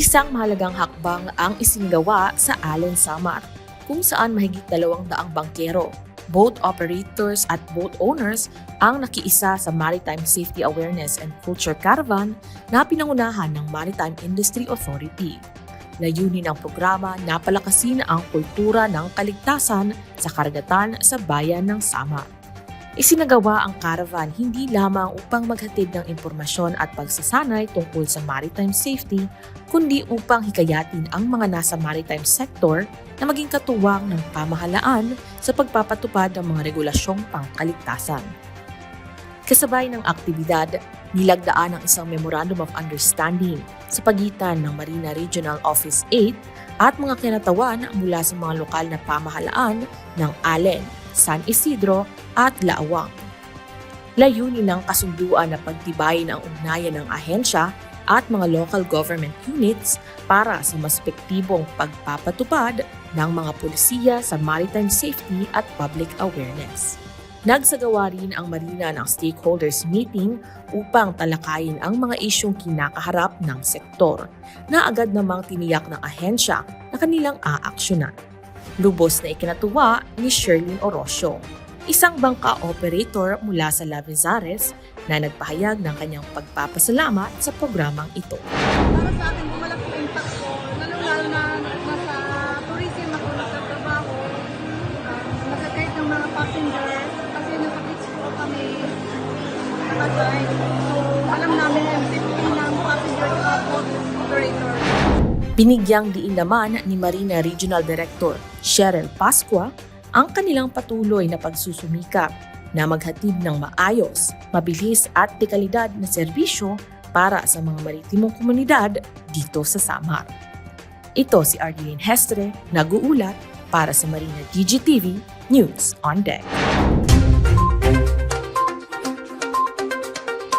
Isang mahalagang hakbang ang isingawa sa Allen Samar, kung saan mahigit dalawang daang bangkero, boat operators at boat owners ang nakiisa sa Maritime Safety Awareness and Culture Caravan na pinangunahan ng Maritime Industry Authority. Layunin ng programa na palakasin ang kultura ng kaligtasan sa karagatan sa bayan ng Samar. Isinagawa ang caravan hindi lamang upang maghatid ng impormasyon at pagsasanay tungkol sa maritime safety, kundi upang hikayatin ang mga nasa maritime sector na maging katuwang ng pamahalaan sa pagpapatupad ng mga regulasyong pangkaligtasan. Kasabay ng aktibidad, nilagdaan ang isang Memorandum of Understanding sa pagitan ng Marina Regional Office 8 at mga kinatawan mula sa mga lokal na pamahalaan ng Allen, San Isidro at Laawang. Layunin ng kasunduan na pagtibayin ang ugnayan ng ahensya at mga local government units para sa mas epektibong pagpapatupad ng mga pulisiya sa maritime safety at public awareness. Nagsagawa rin ang Marina ng stakeholders meeting upang talakayin ang mga isyong kinakaharap ng sektor na agad namang tiniyak ng ahensya na kanilang aaksyonan. Lubos na ikinatuwa ni Sherlyn Orosio, isang bangka operator mula sa Lavezares na nagpahayag ng kanyang pagpapasalamat sa programang ito. Para sa akin, malaki ang impact ko, lalo-lalo na nasa tourism ako nagtatrabaho, uh, nagkakait ng mga passengers, kasi beach po kami nakadrive. So, Binigyang diin naman ni Marina Regional Director Cheryl Pasqua ang kanilang patuloy na pagsusumikap na maghatid ng maayos, mabilis at dekalidad na serbisyo para sa mga maritimong komunidad dito sa Samar. Ito si Arlene Hestre, nag-uulat para sa Marina DGTV News on Deck.